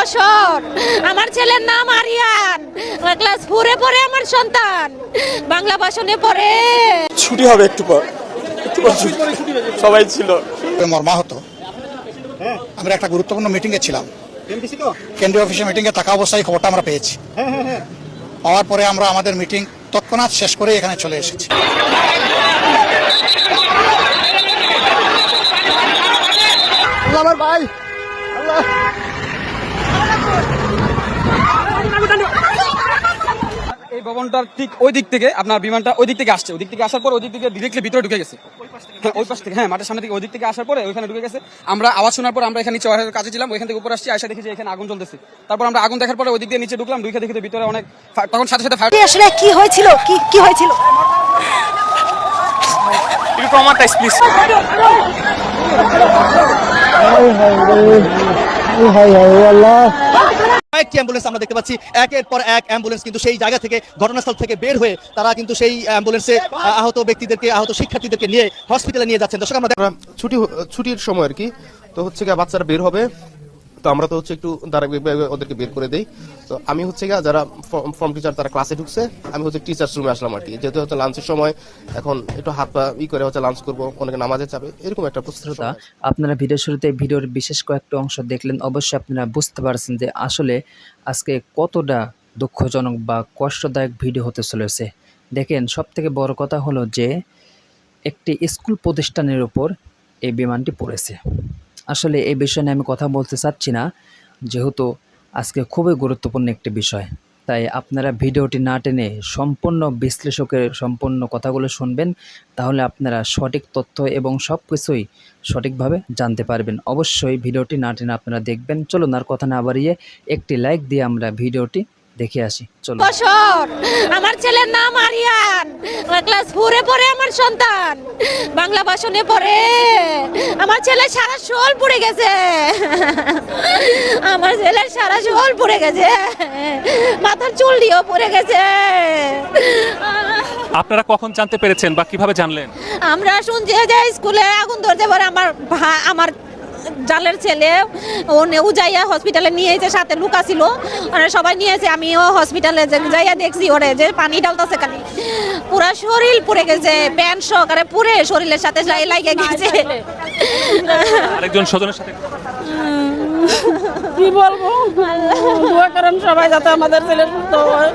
বছর। আমার ছেলের নাম আরিয়ান। ক্লাস ফোরে পড়ে আমার সন্তান। বাংলা ভাষণে পড়ে। ছুটি হবে একটু পর। একটু পর সবাই ছিল। মর্মাহত আমরা একটা গুরুত্বপূর্ণ মিটিংয়ে ছিলাম। কেন্দ্রীয় অফিসে মিটিংয়ে থাকা অবস্থায় খবরটা আমরা পেয়েছি। পাওয়ার পরে আমরা আমাদের মিটিং তৎক্ষণাৎ শেষ করে এখানে চলে এসেছি। আমার ভাই এই ভবনটার ঠিক ওই দিক থেকে আপনার বিমানটা ওই দিক থেকে আসছে। ওই দিক থেকে আসার পর ওই দিক থেকে ডিরেক্টলি ভিতরে ঢুকে গেছে। হ্যাঁ ওই পাশ থেকে হ্যাঁ মাঠের সামনে থেকে ওই দিক থেকে আসার পরে ওইখানে ঢুকে গেছে। আমরা আওয়াজ শোনার পর আমরা এখানে নিচে ওয়ারের কাছে ছিলাম ওইখান থেকে উপর আসছি আসা দেখি যে এখানে আগুন জ্বলতেছে। তারপর আমরা আগুন দেখার পরে ওই দিক দিয়ে নিচে ঢুকলাম ঢুকে দেখি ভিতরে অনেক তখন সাথে সাথে ফায়ার আসলে কি হয়েছিল? কি কি হয়েছিল? একটু ট্রমাটাইজ প্লিজ কয়েকটি অ্যাম্বুলেন্স আমরা দেখতে পাচ্ছি। একের পর এক অ্যাম্বুলেন্স কিন্তু সেই জায়গা থেকে, ঘটনাস্থল থেকে বের হয়ে তারা কিন্তু সেই অ্যাম্বুলেন্সে আহত ব্যক্তিদেরকে, আহত শিক্ষার্থীদেরকে নিয়ে হসপিটালে নিয়ে যাচ্ছেন। দর্শক আমরা ছুটি, ছুটির সময় আর কি, তো হচ্ছে গিয়ে বাচ্চারা বের হবে। তো আমরা তো হচ্ছে একটু দ্বারা ওদেরকে বের করে দেই। তো আমি হচ্ছে গিয়ে যারা ফর্ম টিচার তারা ক্লাসে ঢুকছে আমি হচ্ছে টিচার্স রুমে আসলাম আর কি। যেহেতু হচ্ছে লাঞ্চের সময় এখন একটু হাত পা ই করে হচ্ছে লাঞ্চ করব অনেকে নামাজে যাবে এরকম একটা প্রস্তুত আপনারা ভিডিও শুরুতে ভিডিওর বিশেষ কয়েকটা অংশ দেখলেন অবশ্যই আপনারা বুঝতে পারছেন যে আসলে আজকে কতটা দুঃখজনক বা কষ্টদায়ক ভিডিও হতে চলেছে। দেখেন সব থেকে বড় কথা হলো যে একটি স্কুল প্রতিষ্ঠানের উপর এই বিমানটি পড়েছে। আসলে এই বিষয় নিয়ে আমি কথা বলতে চাচ্ছি না, যেহেতু আজকে খুবই গুরুত্বপূর্ণ একটি বিষয়। তাই আপনারা ভিডিওটি না টেনে সম্পূর্ণ বিশ্লেষকের সম্পূর্ণ কথাগুলো শুনবেন, তাহলে আপনারা সঠিক তথ্য এবং সব কিছুই সঠিকভাবে জানতে পারবেন। অবশ্যই ভিডিওটি না টেনে আপনারা দেখবেন। চলুন আর কথা না বাড়িয়ে একটি লাইক দিয়ে আমরা ভিডিওটি দেখে আসি বছর আমার ছেলের নাম আরিয়ান। ক্লাস ফোরে পড়ে আমার সন্তান। বাংলা ভাষণে পড়ে। আমার ছেলে সারা শোল পড়ে গেছে। আমার ছেলের সারা শোল পড়ে গেছে। মাথার চুল দিয়েও পড়ে গেছে। আপনারা কখন জানতে পেরেছেন বা কীভাবে জানলেন? আমরা শুনছি যে স্কুলে আগুন ধরতে পারে আমার ভা- আমার জালের ছেলে ও উজাইয়া হসপিটালে নিয়ে এসে সাথে লুকা ছিল সবাই নিয়েছে আমিও হসপিটালে যে- যাইয়া দেখছি ওরে যে পানি ডালতেছে খালি। পুরা শরীর পুড়ে গেছে প্যান্ট সহকারে পুড়ে শরীরের সাথে লাগে গেছে। আরেকজন স্বজনের সাথে কি বলব? দোয়া করেন সবাই যাতে আমাদের ছেলে সুস্থ হয়।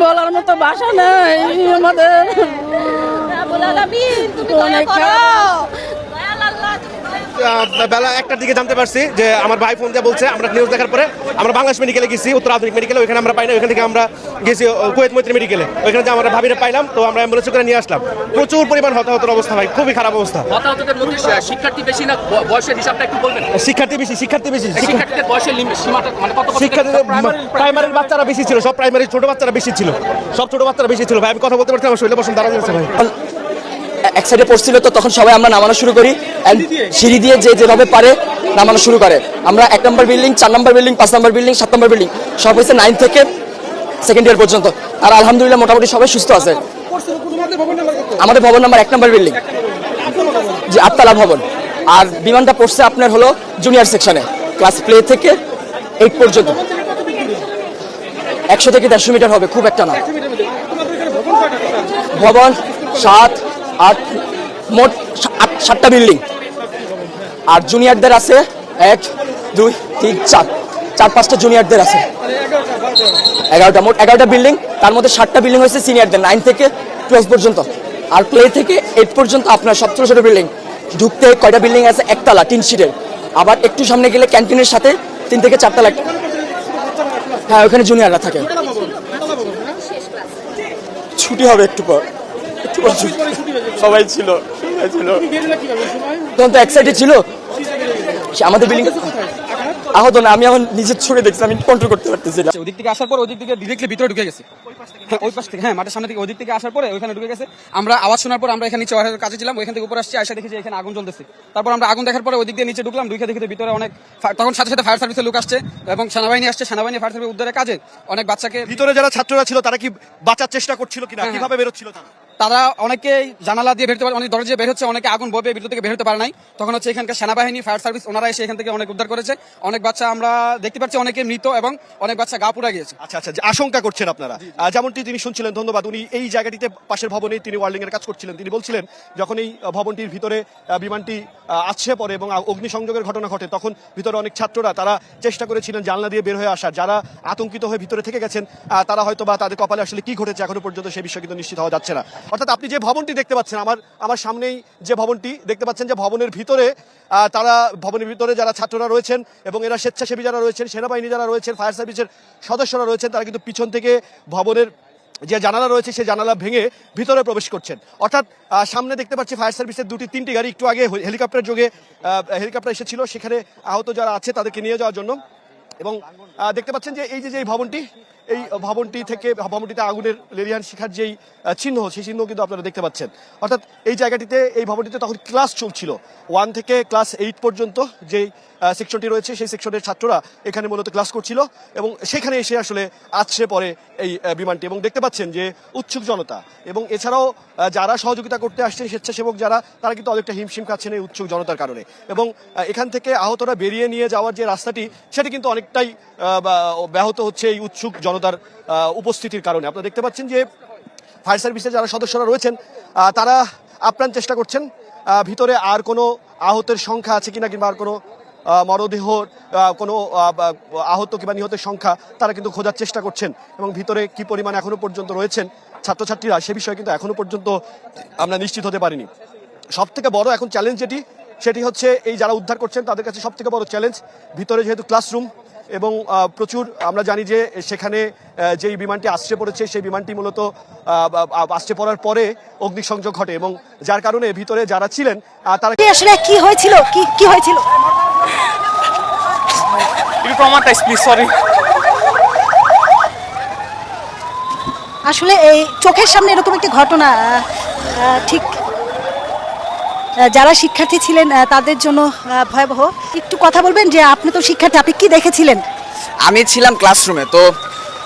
বলার মতো ভাষা নেই আমাদের। তুমি দয়া অনেক করো। দয়াল আল্লাহ, তুমি দয়া বেলা একটার দিকে জানতে পারছি যে আমার ভাই ফোন দিয়ে বলছে আমরা নিউজ দেখার পরে আমরা বাংলাদেশ মেডিকেলে গেছি উত্তর আধুনিক মেডিকেলে ওইখানে আমরা পাই না ওইখান থেকে আমরা গেছি কুয়েত মৈত্রী মেডিকেলে ওইখানে যে আমরা ভাবিরে পাইলাম তো আমরা অ্যাম্বুলেন্স করে নিয়ে আসলাম। প্রচুর পরিমাণ হতাহতের অবস্থা ভাই খুবই খারাপ অবস্থা। হতাহতদের মধ্যে শিক্ষার্থী বেশি না বয়সের হিসাবটা একটু বলবেন? শিক্ষার্থী বেশি শিক্ষার্থী বেশি শিক্ষার্থীদের বয়সের সীমাটা মানে কত শিক্ষার্থীদের প্রাইমারির বাচ্চারা বেশি ছিল সব প্রাইমারি ছোট বাচ্চারা বেশি ছিল। সব ছোট বাচ্চারা বেশি ছিল ভাই আমি কথা বলতে পারছি আমার শরীরে বসুন দাঁড়া যাচ্ছে ভাই। এক সাইডে পড়ছিল তো তখন সবাই আমরা নামানো শুরু করি and সিঁড়ি দিয়ে যে যেভাবে পারে নামানো শুরু করে। আমরা এক নম্বর বিল্ডিং চার নম্বর বিল্ডিং পাঁচ নম্বর বিল্ডিং সাত নম্বর বিল্ডিং সব হয়েছে নাইন থেকে সেকেন্ড ইয়ার পর্যন্ত। আর আলহামদুলিল্লাহ মোটামুটি সবাই সুস্থ আছে। আমাদের ভবন নাম্বার এক নম্বর বিল্ডিং যে আটতলা ভবন। আর বিমানটা পড়ছে আপনার হলো জুনিয়র সেকশনে ক্লাস প্লে থেকে এইট পর্যন্ত। একশো থেকে দেড়শো মিটার হবে, খুব একটা না। ভবন সাত আট মোট আট সাতটা বিল্ডিং। আর জুনিয়রদের আছে এক দুই তিন চার। চার পাঁচটা জুনিয়রদের আছে। এগারোটা মোট এগারোটা বিল্ডিং। তার মধ্যে সাতটা বিল্ডিং হয়েছে সিনিয়রদের নাইন থেকে টুয়েলভ পর্যন্ত। আর প্লে থেকে এইট পর্যন্ত আপনার সব ছোটো ছোটো বিল্ডিং। ঢুকতে কয়টা বিল্ডিং আছে? একতলা তিন সিটের আবার একটু সামনে গেলে ক্যান্টিনের সাথে তিন থেকে চারতলা হ্যাঁ ওখানে জুনিয়ররা থাকে। ছুটি হবে একটু পর। একটু পর ছুটি। সবাই ছিল সবাই ছিল। তখন তো এক সাইডে ছিল আমাদের বিল্ডিং আহত না আমি এখন নিজের চোখে দেখছি আমি কন্ট্রোল করতে পারতেছি না। ওই দিক থেকে আসার পর ওই দিক থেকে ডিরেক্টলি ভিতরে ঢুকে গেছে। হ্যাঁ, ওই পাশ থেকে হ্যাঁ মাঠের সামনে থেকে ওই দিক থেকে আসার পরে ওইখানে ঢুকে গেছে। আমরা আওয়াজ শোনার পর আমরা এখানে নিচে কাছে ছিলাম ওইখান থেকে উপর আসছি আসা দেখি যে এখানে আগুন জ্বলতেছে। তারপর আমরা আগুন দেখার পরে ওই দিক দিয়ে নিচে ঢুকলাম ঢুকে দেখি ভিতরে অনেক তখন সাথে সাথে ফায়ার সার্ভিসের লোক আসছে এবং সেনাবাহিনী আসছে। সেনাবাহিনী ফায়ার সার্ভিস উদ্ধারের কাজে অনেক বাচ্চাকে ভিতরে যারা ছাত্ররা ছিল তারা কি বাঁচার চেষ্টা করছিল কিনা? হ্যাঁ, কীভাবে বেরোচ্ছিল তারা? তারা অনেকে জানালা দিয়ে বেরোতে পারে অনেক দরজা বের হচ্ছে অনেকে আগুন বয়ে ভিতর থেকে বের হতে পারে নাই। তখন হচ্ছে এখানকার সেনাবাহিনী ফায়ার সার্ভিস ওনারা এসে এখান থেকে অনেক উদ্ধার করেছে। অনেক বাচ্চা আমরা দেখতে পাচ্ছি অনেকে মৃত এবং অনেক বাচ্চা গা পুরা গিয়েছে। আচ্ছা আচ্ছা যে আশঙ্কা করছেন আপনারা। যেমনটি তিনি শুনছিলেন ধন্যবাদ। উনি এই জায়গাটিতে পাশের ভবনে তিনি ওয়ার্ল্ডিং এর কাজ করছিলেন। তিনি বলছিলেন যখন এই ভবনটির ভিতরে বিমানটি আহ, পরে এবং অগ্নিসংযোগের ঘটনা ঘটে তখন ভিতরে অনেক ছাত্ররা তারা চেষ্টা করেছিলেন জানলা দিয়ে বের হয়ে আসার। যারা আতঙ্কিত হয়ে ভিতরে থেকে গেছেন তারা হয়তো বা তাদের কপালে আসলে কি ঘটেছে এখনও পর্যন্ত সেই বিষয়ে কিন্তু নিশ্চিত হওয়া যাচ্ছে না। অর্থাৎ আপনি যে ভবনটি দেখতে পাচ্ছেন, আমার আমার সামনেই যে ভবনটি দেখতে পাচ্ছেন যে ভবনের ভিতরে তারা ভবনের ভিতরে যারা ছাত্ররা রয়েছেন এবং এরা স্বেচ্ছাসেবী যারা রয়েছেন, সেনাবাহিনী যারা রয়েছেন, ফায়ার সার্ভিসের সদস্যরা রয়েছেন, তারা কিন্তু পিছন থেকে ভবনের যে জানালা রয়েছে, সেই জানালা ভেঙে ভিতরে প্রবেশ করছেন। অর্থাৎ সামনে দেখতে পাচ্ছি ফায়ার সার্ভিসের দুটি, তিনটি গাড়ি, একটু আগে হেলিকপ্টার যোগে হেলিকপ্টার এসেছিল। সেখানে আহত যারা আছে, তাদেরকে নিয়ে যাওয়ার জন্য এবং দেখতে পাচ্ছেন যে এই যে যে ভবনটি, এই ভবনটি থেকে, ভবনটিতে আগুনের লেরিয়ান শিখার যেই চিহ্ন, সেই চিহ্ন কিন্তু আপনারা দেখতে পাচ্ছেন। অর্থাৎ এই জায়গাটিতে, এই ভবনটিতে তখন ক্লাস চলছিল। ওয়ান থেকে ক্লাস এইট পর্যন্ত যেই সেকশনটি রয়েছে, সেই সেকশনের ছাত্ররা এখানে মূলত ক্লাস করছিল এবং সেখানে এসে আসলে আছড়ে পড়ে এই বিমানটি এবং দেখতে পাচ্ছেন যে উৎসুক জনতা এবং এছাড়াও যারা সহযোগিতা করতে আসছেন, স্বেচ্ছাসেবক যারা, তারা কিন্তু অনেকটা হিমশিম খাচ্ছেন এই উৎসুক জনতার কারণে এবং এখান থেকে আহতরা বেরিয়ে নিয়ে যাওয়ার যে রাস্তাটি, সেটি কিন্তু অনেকটাই ব্যাহত হচ্ছে এই উৎসুক জনতার উপস্থিতির কারণে। আপনারা দেখতে পাচ্ছেন যে ফায়ার সার্ভিসের যারা সদস্যরা রয়েছেন তারা আপ্রাণ চেষ্টা করছেন ভিতরে আর কোনো আহতের সংখ্যা আছে কিনা কিংবা আর কোনো মরদেহ কোনো আহত কিংবা নিহতের সংখ্যা তারা কিন্তু খোঁজার চেষ্টা করছেন এবং ভিতরে কি পরিমাণ এখনও পর্যন্ত রয়েছেন ছাত্রছাত্রীরা, সে বিষয়ে কিন্তু এখনও পর্যন্ত আমরা নিশ্চিত হতে পারিনি। সব থেকে বড় এখন চ্যালেঞ্জ যেটি, সেটি হচ্ছে এই যারা উদ্ধার করছেন, তাদের কাছে সব থেকে বড় চ্যালেঞ্জ ভিতরে যেহেতু ক্লাসরুম এবং প্রচুর আমরা জানি যে সেখানে যেই বিমানটি আসছে পড়েছে সেই বিমানটি মূলত আসছে পড়ার পরে অগ্নিসংযোগ ঘটে এবং যার কারণে ভিতরে যারা ছিলেন তারা আসলে কি হয়েছিল? কি কি হয়েছিল? একটু ট্রমাটাইজ প্লিজ সরি আসলে এই চোখের সামনে এরকম একটি ঘটনা ঠিক যারা শিক্ষার্থী ছিলেন তাদের জন্য ভয়াবহ। একটু কথা বলবেন যে আপনি তো শিক্ষার্থী, আপনি কি দেখেছিলেন? আমি ছিলাম ক্লাসরুমে তো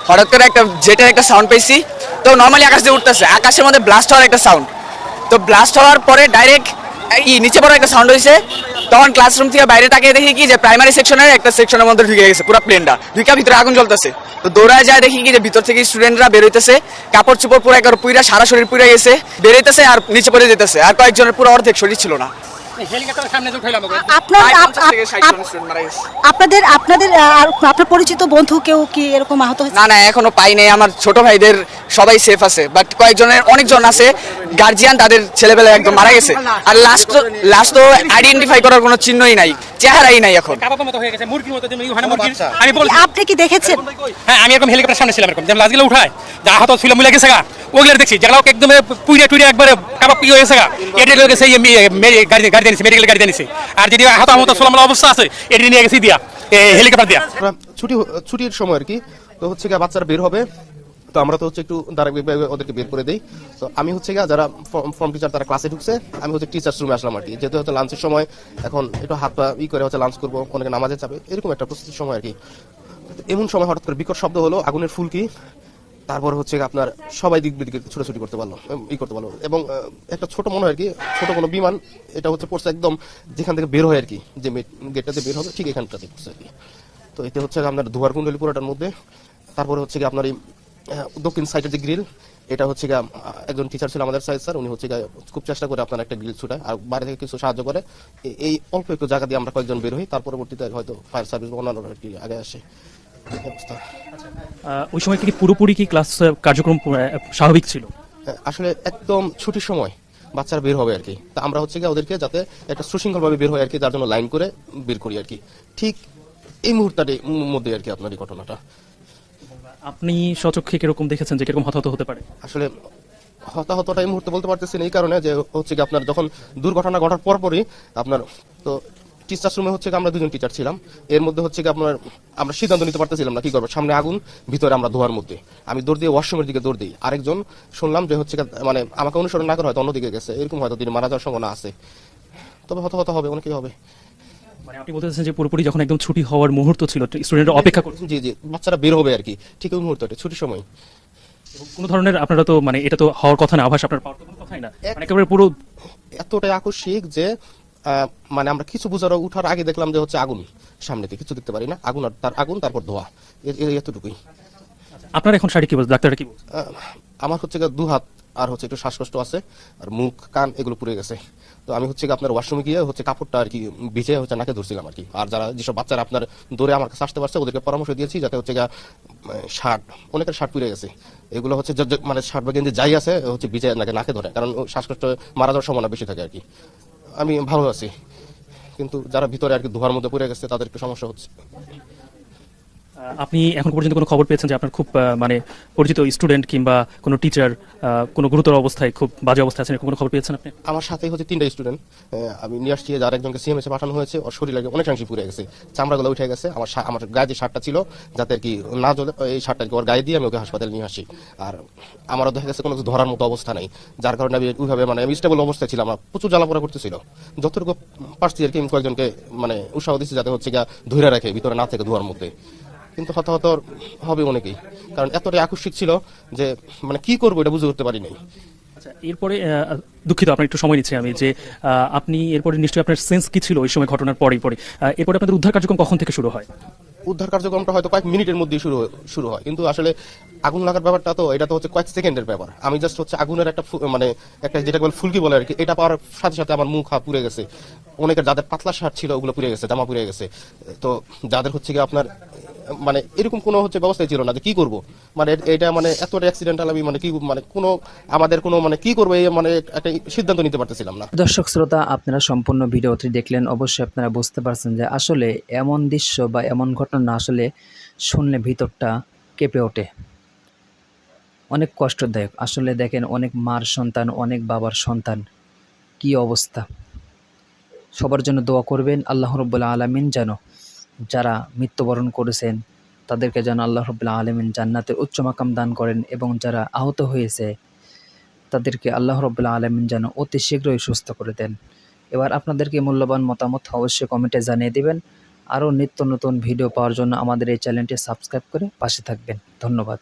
হঠাৎ করে একটা জেটের একটা সাউন্ড পেয়েছি তো নর্মালি আকাশ দিয়ে উঠতেছে, আকাশের মধ্যে ব্লাস্ট হওয়ার একটা সাউন্ড তো ব্লাস্ট হওয়ার পরে ডাইরেক্ট ই নিচে বড় একটা সাউন্ড হয়েছে তখন ক্লাসরুম থেকে বাইরে তাকিয়ে দেখি কি যে প্রাইমারি সেকশনের একটা সেকশনের মধ্যে ঢুকে গেছে, পুরো প্লেনটা ঢুকে ভিতরে আগুন জ্বলতেছে। তো দৌড়ায় যায় দেখি কি যে ভিতর থেকে স্টুডেন্টরা বেরোইতেছে কাপড় চোপড় পুরো একবার পুইরা, সারা শরীর পুরে গেছে বেরোইতেছে আর নিচে পড়ে যেতেছে। আর কয়েকজনের পুরো অর্ধেক শরীর ছিল না। আপনার প্রায় আপ- 50 থেকে আপ- 60 জন আপ- student মারা গেছে। আপনাদের আপনাদের আপনার পরিচিত বন্ধু কেউ কি এরকম আহত হয়েছে? না না এখনও পাই নাই। আমার ছোট ভাইদের সবাই সেফ আছে বাট কয়েকজনের অনেকজন আছে। গার্জিয়ান তাদের ছেলেবেলা একদম মারা গেছে। আর লাস্ট লাস্ট তো আইডেন্টিফাই করার কোনো চিহ্নই নাই চেহারাই নাই এখন। মতো হয়ে গেছে মুরগির মতো যেমন ইউহানা মুরগির আমি বলছি। আপনি কি দেখেছেন? হ্যাঁ আমি এরকম হেলিকপ্টার সামনে ছিলাম এরকম। যেমন লাশগুলো উঠায় যা আহত ছিল মুলে গেছে গা। ওগুলো দেখছি, যেগুলো একদম একবারে হয়েছে লোক দিয়ে মেডিকেল আর যদি আহত সোলামলা অবস্থা আছে নিয়ে গেছি দিয়া হেলিকপ্টার দিয়া। ছুটি ছুটির সময় আর কি, তো হচ্ছে গিয়ে বাচ্চারা বের হবে, তো আমরা তো হচ্ছে একটু ওদেরকে বের করে দেই। তো আমি হচ্ছে গিয়ে যারা ফর্ম টিচার তারা ক্লাসে ঢুকছে, আমি হচ্ছে টিচার্স রুমে আসলাম আর কি। যেহেতু হচ্ছে লাঞ্চের সময়, এখন একটু হাত পা ই করে হচ্ছে লাঞ্চ করব, অনেকে নামাজে যাবে এরকম একটা প্রস্তুতির সময় আর কি। এমন সময় হঠাৎ করে বিকট শব্দ হলো, আগুনের ফুলকি তারপর হচ্ছে আপনার সবাই দিক দিকে ছোটাছুটি করতে পারল ই করতে পারল। এবং একটা ছোট মনে হয় আর কি, ছোট কোনো বিমান, এটা হচ্ছে পড়ছে একদম যেখান থেকে বের হয় আর কি, যে গেটটাতে বের হবে, ঠিক এখানটাতে পড়ছে আর কি। তো এতে হচ্ছে আপনার দুয়ার কুণ্ডলী পুরোটার মধ্যে, তারপরে হচ্ছে গিয়ে আপনার এই দক্ষিণ সাইডের যে গ্রিল, এটা হচ্ছে গিয়ে একজন টিচার ছিল আমাদের সাইড স্যার উনি হচ্ছে গিয়ে খুব চেষ্টা করে আপনার একটা গ্রিল ছুটায়, আর বাইরে থেকে কিছু সাহায্য করে। এই অল্প একটু জায়গা দিয়ে আমরা কয়েকজন বের হই, তার পরবর্তীতে হয়তো ফায়ার সার্ভিস অন্যান্য আর কি আগে আসে। অবস্থা ওই সময় কি পুরোপুরি কি ক্লাস কার্যক্রম স্বাভাবিক ছিল? আসলে একদম ছুটির সময় বাচ্চারা বের হবে আর কি তা আমরা হচ্ছে গিয়ে ওদেরকে যাতে একটা সুশৃঙ্খল ভাবে বের হয় আর কি যার জন্য লাইন করে বের করি আর কি ঠিক এই মুহূর্তটার মধ্যে আর কি আপনার এই ঘটনাটা। আপনি সচক্ষে কীরকম দেখেছেন যে কীরকম হতাহত হতে পারে? আসলে হতাহতটা এই মুহূর্তে বলতে পারতেছি না এই কারণে যে হচ্ছে কি আপনার যখন দুর্ঘটনা ঘটার পরপরই আপনার তো টিচার্স রুমে হচ্ছে আমরা দুজন টিচার ছিলাম। এর মধ্যে হচ্ছে কি আপনার আমরা সিদ্ধান্ত নিতে পারতেছিলাম না কি করব। সামনে আগুন ভিতরে আমরা ধোয়ার মধ্যে। আমি দৌড় দিয়ে ওয়াশরুমের দিকে দৌড় দিই। আরেকজন শুনলাম যে হচ্ছে মানে আমাকে অনুসরণ না করে হয়তো অন্যদিকে গেছে। এরকম হয়তো তিনি মারা যাওয়ার সম্ভাবনা আছে। তবে হতাহত হবে অনেকেই হবে। মানে আপনি বলতেছেন যে পুরোপুরি যখন একদম ছুটি হওয়ার মুহূর্ত ছিল স্টুডেন্টরা অপেক্ষা করছে জি জি বাচ্চারা বের হবে আর কি। ঠিক ওই মুহূর্তে ছুটির সময়। কোনো ধরনের আপনারা তো মানে এটা তো হওয়ার কথা না আভাস আপনার পাওয়ার কথাই না। মানে একেবারে পুরো এতটাই আকস্মিক যে মানে আমরা কিছু বুঝার উঠার আগে দেখলাম যে হচ্ছে আগুন সামনে সামনেতে কিছু দেখতে পারি না। আগুন আর তার আগুন তারপর ধোয়া। এতটুকুই। আপনার এখন শাড়ি কি বলছে ডাক্তাররা কি আমার হচ্ছে গিয়ে দু হাত আর হচ্ছে একটু শ্বাসকষ্ট আছে আর মুখ কান এগুলো পুড়ে গেছে। তো আমি হচ্ছে আপনার ওয়াশরুমে গিয়ে হচ্ছে কাপড়টা আর কি ভিজে হচ্ছে নাকে ধরছিলাম আর কি। আর যারা যেসব বাচ্চারা আপনার দৌড়ে আমার কাছে আসতে পারছে ওদেরকে পরামর্শ দিয়েছি যাতে হচ্ছে শার্ট অনেকের শার্ট পুড়ে গেছে। এগুলো হচ্ছে মানে শার্ট বা গেঞ্জি যাই আছে হচ্ছে ভিজে নাকে নাকে ধরে। কারণ শ্বাসকষ্ট মারা যাওয়ার সম্ভাবনা বেশি থাকে আর কি। আমি ভালো আছি। কিন্তু যারা ভিতরে আর কি ধোয়ার মধ্যে পড়ে গেছে তাদের একটু সমস্যা হচ্ছে। আপনি এখন পর্যন্ত কোনো খবর পেয়েছেন যে আপনার খুব মানে পরিচিত স্টুডেন্ট কিংবা কোনো টিচার কোনো গুরুতর অবস্থায় খুব বাজে অবস্থায় আছেন এরকম কোনো খবর পেয়েছেন আপনি? আমার সাথে হচ্ছে তিনটা স্টুডেন্ট আমি নিয়ে আসছি, যার একজনকে সিএমএসে পাঠানো হয়েছে, ওর শরীর লাগে অনেকাংশে পুড়ে গেছে, চামড়াগুলো উঠে গেছে, আমার আমার গায়ে যে শার্টটা ছিল, যাতে আর কি না জ্বলে, এই শার্টটা ওর গায়ে দিয়ে আমি ওকে হাসপাতালে নিয়ে আসি। আর আমারও দেখা গেছে কোনো কিছু ধরার মতো অবস্থা নেই, যার কারণে আমি ওইভাবে মানে আমি স্টেবল অবস্থায় ছিলাম আমার প্রচুর জ্বালাপোড়া করতেছিল। যতটুকু পারছি আর কি কয়েকজনকে মানে উৎসাহ দিচ্ছি যাতে হচ্ছে গিয়া ধরে রাখে, ভিতরে না থেকে ধোয়ার মধ্যে। কিন্তু হতাহত হবে অনেকেই। কারণ এতটাই আকস্মিক ছিল যে মানে কি করব এটা বুঝে উঠতে পারি নাই আচ্ছা এরপরে দুঃখিত, আপনার একটু সময় নিচ্ছি আমি, যে আপনি এরপরে নিশ্চয়ই আপনার সেন্স কি ছিল ওই সময় ঘটনার পরেই পরে এরপরে আপনাদের উদ্ধার কার্যক্রম কখন থেকে শুরু হয়? উদ্ধার কার্যক্রমটা হয়তো কয়েক মিনিটের মধ্যেই শুরু শুরু হয়। কিন্তু আসলে আগুন লাগার ব্যাপারটা তো, এটা তো হচ্ছে কয়েক সেকেন্ডের ব্যাপার। আমি জাস্ট হচ্ছে আগুনের একটা মানে একটা যেটা বলে ফুলকি বলে আর কি, এটা পাওয়ার সাথে সাথে আমার মুখ হাত পুড়ে গেছে। অনেকের যাদের পাতলা শার্ট ছিল ওগুলো পুড়ে গেছে, জামা পুড়ে গেছে। তো যাদের হচ্ছে কি আপনার মানে এরকম কোনো হচ্ছে ব্যবস্থাই ছিল না যে কি করব? মানে এটা মানে এতটা অ্যাক্সিডেন্টাল আমি মানে কি মানে কোনো, আমাদের কোনো মানে কি করব এই মানে একটা সিদ্ধান্ত নিতে পারতেছিলাম না। দর্শক শ্রোতা, আপনারা সম্পূর্ণ ভিডিওটি দেখলেন, অবশ্যই আপনারা বুঝতে পারছেন যে আসলে এমন দৃশ্য বা এমন ঘটনা আসলে শুনলে ভিতরটা কেঁপে ওঠে। অনেক কষ্টদায়ক। আসলে দেখেন, অনেক মার সন্তান, অনেক বাবার সন্তান। কি অবস্থা? সবার জন্য দোয়া করবেন, আল্লাহ রব্বুল্লা আলমিন যেন যারা মৃত্যুবরণ করেছেন, তাদেরকে যেন আল্লাহ রব্বুল্লা আলমিন জান্নাতের উচ্চ মাকাম দান করেন এবং যারা আহত হয়েছে তাদেরকে আল্লাহ রবুল্লা আলমিন যেন অতি শীঘ্রই সুস্থ করে দেন। এবার আপনাদেরকে মূল্যবান মতামত অবশ্যই কমেন্টে জানিয়ে দেবেন। আরও নিত্য নতুন ভিডিও পাওয়ার জন্য আমাদের এই চ্যানেলটি সাবস্ক্রাইব করে পাশে থাকবেন। ধন্যবাদ।